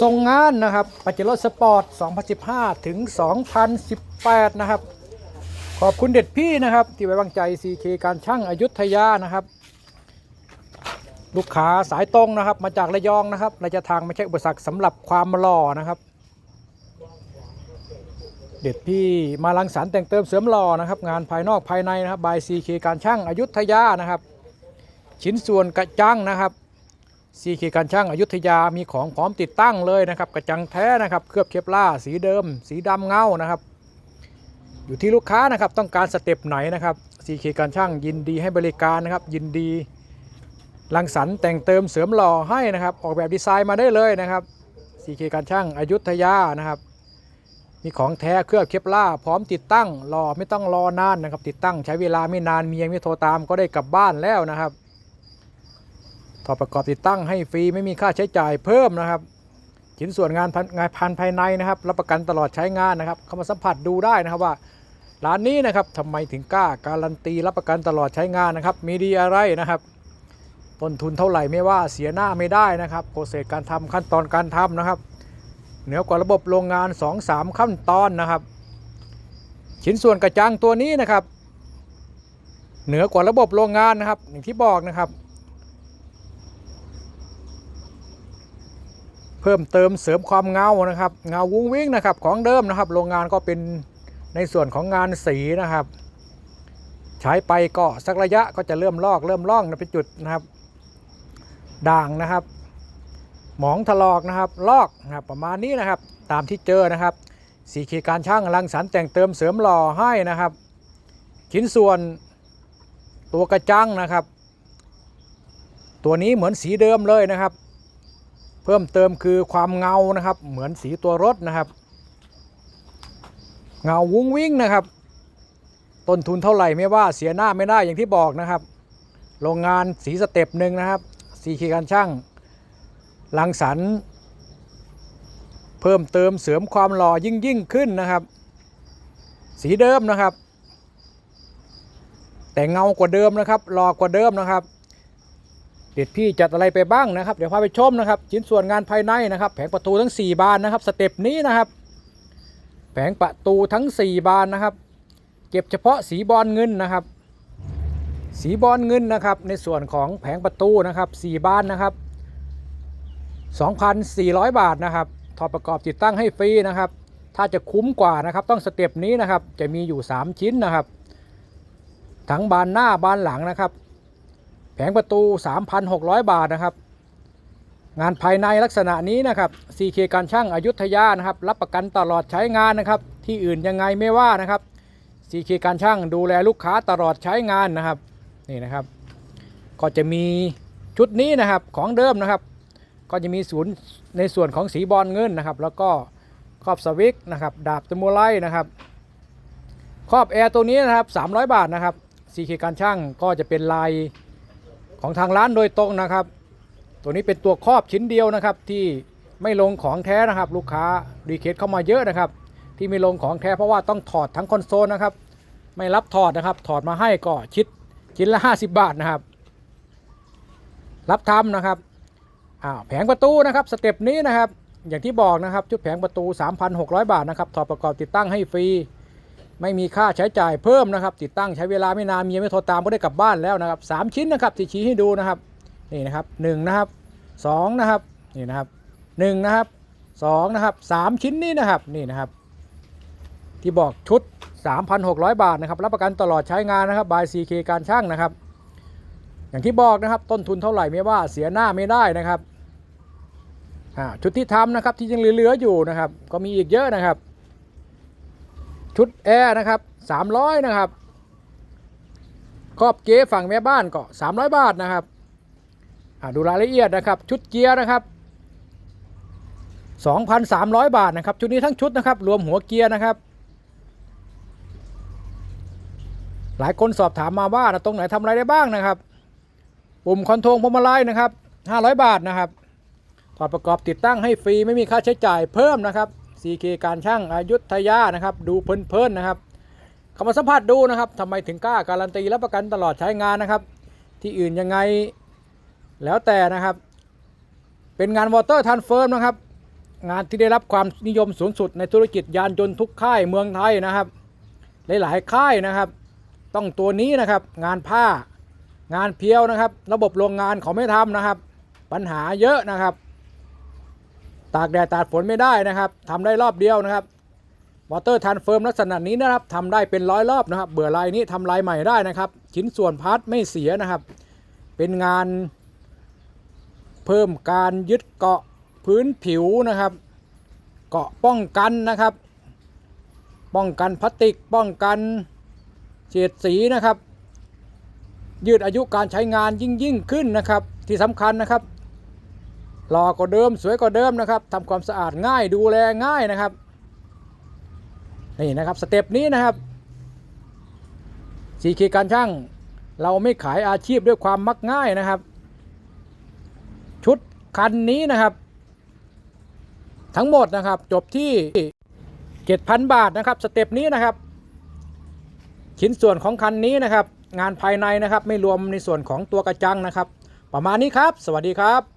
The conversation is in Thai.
ส่งงานนะครับปาเจโร่สปอร์ต 2015 ถึง 2018 นะครับ ขอบคุณเด็ดพี่นะครับ ที่ไว้วางใจ CK การช่างอายุทยานะครับ ลูกค้าสายตรงนะครับ มาจากระยองนะครับระยะทางไม่ใช่อุปสรรคสำหรับความหล่อนะครับ เด็ดพี่มาลังสรรแต่งเติมเสริมหล่อนะครับ งานภายนอกภายในนะครับบาย CK การช่างอายุทยานะครับ ชิ้นส่วนกระจังนะครับ ซีเคการช่างอายุทยามีของพร้อมติดตั้งเลยนะครับ กระจังแท้นะครับเคลือบเคปล่าสีเดิม สีดำเงานะครับ อยู่ที่ลูกค้านะครับต้องการสเต็ปไหนนะครับซีเคการช่างยินดีให้บริการนะครับยินดีรังสรรค์แต่งเติมเสริมหล่อให้นะครับ ออกแบบดีไซน์มาได้เลยนะครับซีเคการช่างอายุทยานะครับ มีของแท้เคลือบเคปล่าพร้อมติดตั้งรอไม่ต้องรอนานนะครับ ติดตั้งใช้เวลาไม่นานเมียไม่โทรตามก็ได้กลับบ้านแล้วนะครับ ถอดประกอบติดตั้งให้ฟรีไม่มีค่าใช้จ่ายเพิ่มนะครับชิ้นส่วนงานงานพันภายในนะครับ รับประกันตลอดใช้งานนะครับ เข้ามาสัมผัสดูได้นะครับว่าร้านนี้นะครับทำไมถึงกล้าการันตีรับประกันตลอดใช้งานนะครับ มีดีอะไรนะครับต้นทุนเท่าไหร่ไม่ว่าเสียหน้าไม่ได้นะครับโปรเซสการทำขั้นตอนการทำนะครับ เหนือกว่าระบบโรงงาน 2-3 ขั้นตอนนะครับ ชิ้นส่วนกระจังตัวนี้นะครับ เหนือกว่าระบบโรงงานนะครับ อย่างที่บอกนะครับ เพิ่มเติมเสริมความเงานะครับ เงาวุ้งวิ่งนะครับ ของเดิมนะครับ โรงงานก็เป็นในส่วนของงานสีนะครับ ใช้ไปก็สักระยะก็จะเริ่มลอกเริ่มล่องนะเป็นจุดนะครับ ด่างนะครับ หมองถลอกนะครับ ลอกนะครับประมาณนี้นะครับ ตามที่เจอนะครับสีขีการช่างรังสรรค์แต่งเติมเสริมหล่อให้นะครับชิ้นส่วนตัวกระจังนะครับ ตัวนี้เหมือนสีเดิมเลยนะครับ เพิ่มเติมคือความเงานะครับ เหมือนสีตัวรถนะครับ เงาวุ้งวิ่งนะครับ ต้นทุนเท่าไหร่ไม่ว่าเสียหน้าไม่ได้อย่างที่บอกนะครับ โรงงานสีสเต็ปหนึ่งนะครับสีขีการช่างลังสรรเพิ่มเติมเสริมความหล่อยิ่งยิ่งขึ้นนะครับ สีเดิมนะครับ แต่เงากว่าเดิมนะครับหล่อกว่าเดิมนะครับ เด็ดพี่จัดอะไรไปบ้างนะครับ เดี๋ยวพาไปชมนะครับ ชิ้นส่วนงานภายในนะครับ แผงประตูทั้ง 4 บานนะครับ สเต็ปนี้นะครับ แผงประตูทั้ง 4 บานนะครับ เก็บเฉพาะสีบอลเงินนะครับ สีบอลเงินนะครับ ในส่วนของแผงประตูนะครับ 4 บานนะครับ 2,400 บาทนะครับถอดประกอบติดตั้งให้ฟรีนะครับ ถ้าจะคุ้มกว่านะครับ ต้องสเต็ปนี้นะครับ จะมีอยู่ 3 ชิ้นนะครับ ทั้งบานหน้าบานหลังนะครับ งประตู 3,600 บาทนะครับ งานภายในลักษณะนี้นะครับ CK การช่างอายุทยานะครับ รับประกันตลอดใช้งานนะครับ ที่อื่นยังไงไม่ว่านะครับ CK การช่างดูแลลูกค้าตลอดใช้งานนะครับนี่นะครับ ก็จะมีชุดนี้นะครับของเดิมนะครับ ก็จะมีศูนย์ในส่วนของสีบอลเงินนะครับ แล้วก็ครอบสวิกนะครับดาบตะมูไลนะครับครอบแอร์ตัวนี้นะครับ300 บาทนะครับ CK การช่างก็จะเป็นลาย ของทางร้านโดยตรงนะครับ ตัวนี้เป็นตัวครอบชิ้นเดียวนะครับ ที่ไม่ลงของแท้นะครับ ลูกค้ารีเควสเข้ามาเยอะนะครับ ที่ไม่ลงของแท้เพราะว่าต้องถอดทั้งคอนโซลนะครับ ไม่รับถอดนะครับ ถอดมาให้ก็ชิดชิ้นละ 50 บาทนะครับ รับทำนะครับอ้าวแผงประตูนะครับสเต็ปนี้นะครับ อย่างที่บอกนะครับชุดแผงประตู 3,600 บาทนะครับถอดประกอบติดตั้งให้ฟรี ไม่มีค่าใช้จ่ายเพิ่มนะครับติดตั้งใช้เวลาไม่นานเมียไม่โทรตามก็ได้กลับบ้านแล้วนะครับสามชิ้นนะครับที่ชี้ให้ดูนะครับนี่นะครับหนึ่งนะครับสองนะครับนี่นะครับหนึ่งนะครับสองนะครับสามชิ้นนี้นะครับนี่นะครับ ที่บอกชุด 3,600 บาทนะครับรับประกันตลอดใช้งานนะครับบาย CK การช่างนะครับ อย่างที่บอกนะครับต้นทุนเท่าไหร่ไม่ว่าเสียหน้าไม่ได้นะครับอ่าชุดที่ทำนะครับที่ยังเหลือๆอยู่นะครับ ก็มีอีกเยอะนะครับ ชุดแอร์นะครับ300นะครับครอบเก๋ฝั่งแม่บ้านก็300บาทนะครับดูรายละเอียดนะครับ ชุดเกียร์นะครับ2,300บาทนะครับ ชุดนี้ทั้งชุดนะครับ รวมหัวเกียร์นะครับ หลายคนสอบถามมาว่านะตรงไหนทำอะไรได้บ้างนะครับ ปุ่มคอนโทรลพวงมาลัยนะครับ500บาทนะครับถอดประกอบติดตั้งให้ฟรีไม่มีค่าใช้จ่ายเพิ่มนะครับ CK การช่างอายุทยานะครับ ดูเพลินๆนะครับเข้ามาสัมผัสดูนะครับทำไมถึงกล้าการันตีรับประกันตลอดใช้งานนะครับ ที่อื่นยังไงแล้วแต่นะครับ เป็นงานวอเตอร์ทันเฟิร์มนะครับ งานที่ได้รับความนิยมสูงสุดในธุรกิจยานยนต์ทุกค่ายเมืองไทยนะครับ หลายๆค่ายนะครับ ต้องตัวนี้นะครับงานผ้างานเพียวนะครับ ระบบโรงงานเขาไม่ทำนะครับ ปัญหาเยอะนะครับ ตากแดดตากฝนไม่ได้นะครับทำได้รอบเดียวนะครับวอเตอร์ทันเฟิร์มลักษณะนี้นะครับทำได้เป็นร้อยรอบนะครับ เบื่อลายนี้ทำลายใหม่ได้นะครับ ชิ้นส่วนพาร์ทไม่เสียนะครับ เป็นงานเพิ่มการยึดเกาะพื้นผิวนะครับ เกาะป้องกันนะครับ ป้องกันพลาสติกป้องกันเฉดสีนะครับ ยืดอายุการใช้งานยิ่งยิ่งขึ้นนะครับ ที่สำคัญนะครับ หล่อกว่าเดิมสวยกว่าเดิมนะครับทำความสะอาดง่ายดูแลง่ายนะครับนี่นะครับสเต็ปนี้นะครับสีคีการช่างเราไม่ขายอาชีพด้วยความมักง่ายนะครับ ชุดคันนี้นะครับ ทั้งหมดนะครับจบที่ 7,000 บาทนะครับสเต็ปนี้นะครับ ชิ้นส่วนของคันนี้นะครับ งานภายในนะครับ ไม่รวมในส่วนของตัวกระจังนะครับ ประมาณนี้ครับ สวัสดีครับ